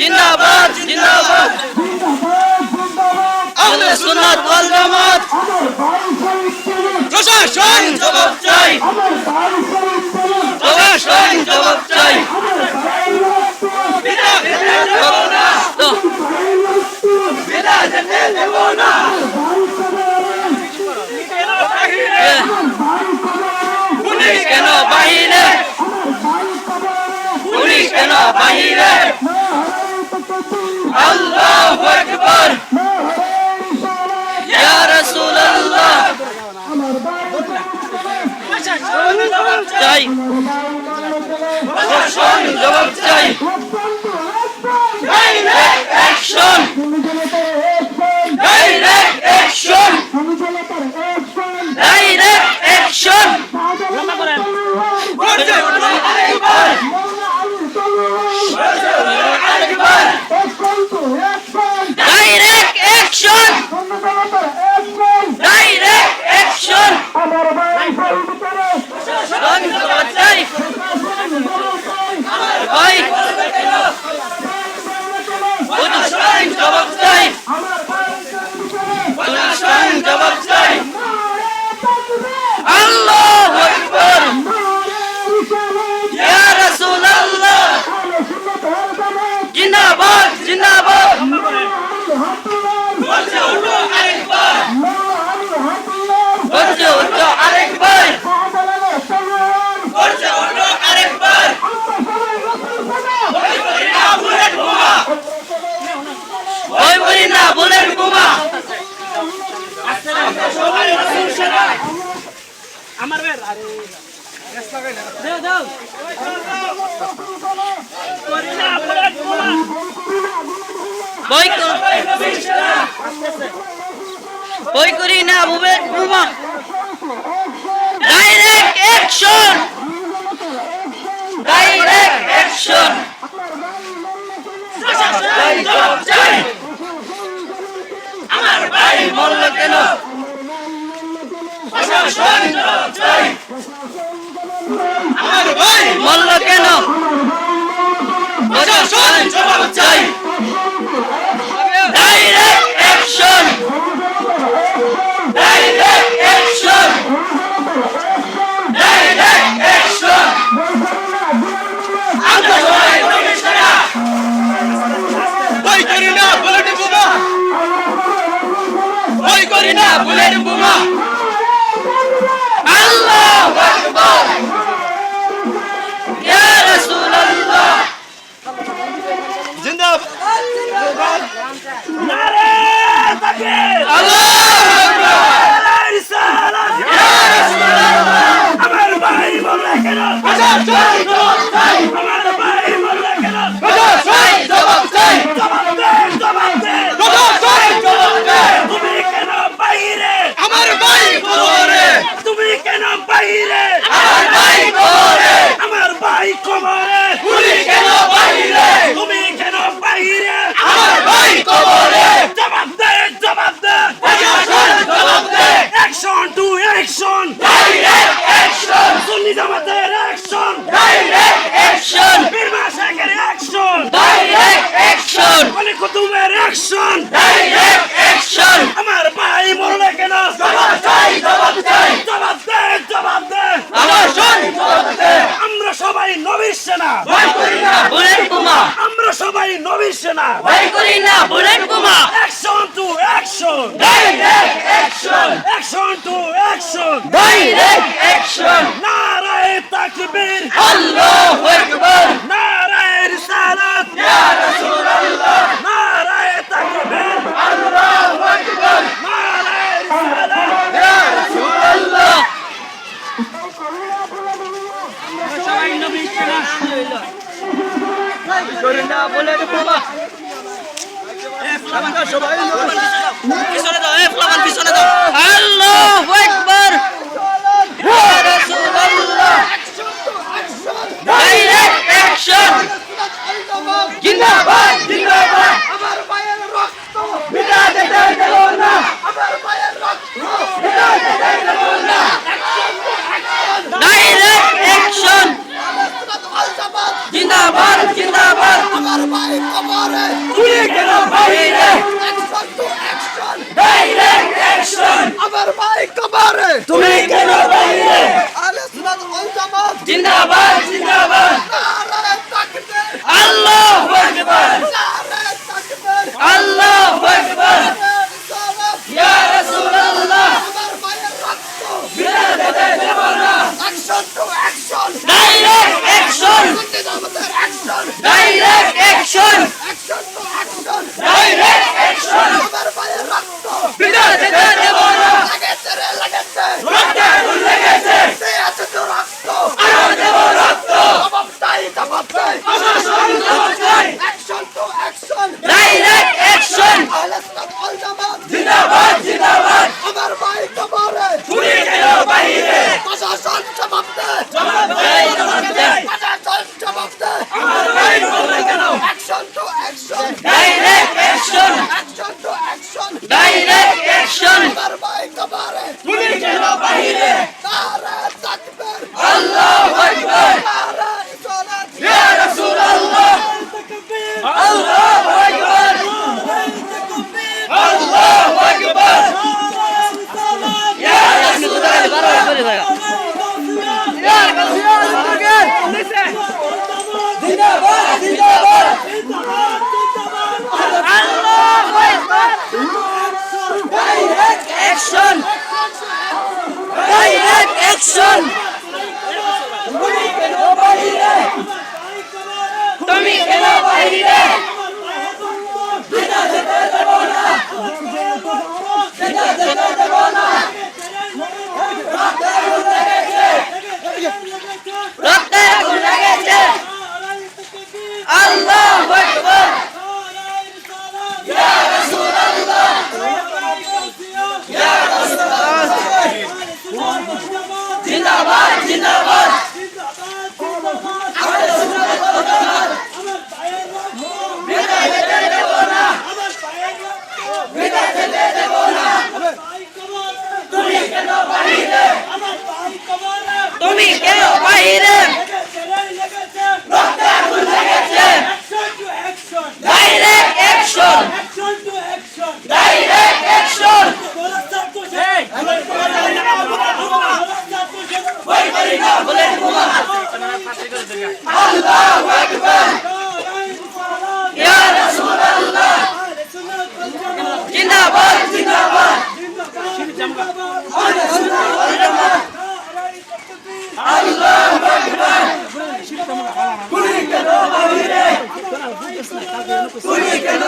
जिंदाबाद जिंदाबाद अहले सुन्नत वल जमात অ্যাকশন লম্বা করেন বই করি। না মুভের প্রমাণ direct action direct action action এই এক অ্যাকশন আমার ভাই মরলে কেন? জবাব চাই জবাব চাই। জবাব দে জবাব দে। আমার শোন আমরা সবাই নবীর সেনা। ভয় করি না বুলেট বোমা। আমরা সবাই নবীর সেনা। ভয় করি না বুলেট বোমা। Action to action direct action action to action direct action নারায়ে তাকবীর। আল্লাহু আকবার। নারায়ে রিসালাত। ইয়া রাসূল পিছনে দাও পিছনে দাও আল্লাহ একবার Jahre Rügenau Heile! Action to Action! Heile Action! Aber Mike Kamare! Rügenau Heile! Alles lan unsermat! Zindabad, Zindabad! Jahre Takbir! Allahu Akbar! Jahre Takbir! Allahu Akbar! Ya Resulallah! Aber Mike Ratto! Bilal Bana! Action to Action! Direct Action! Direct Action! Action! Куліка!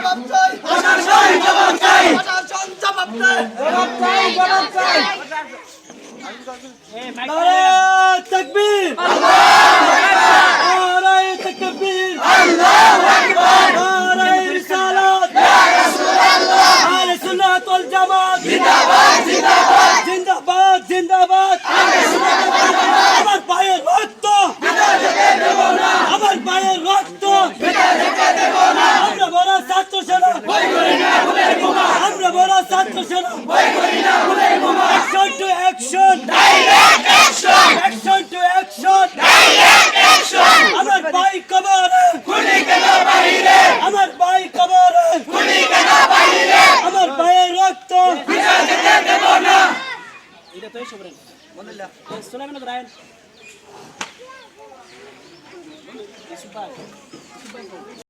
맘자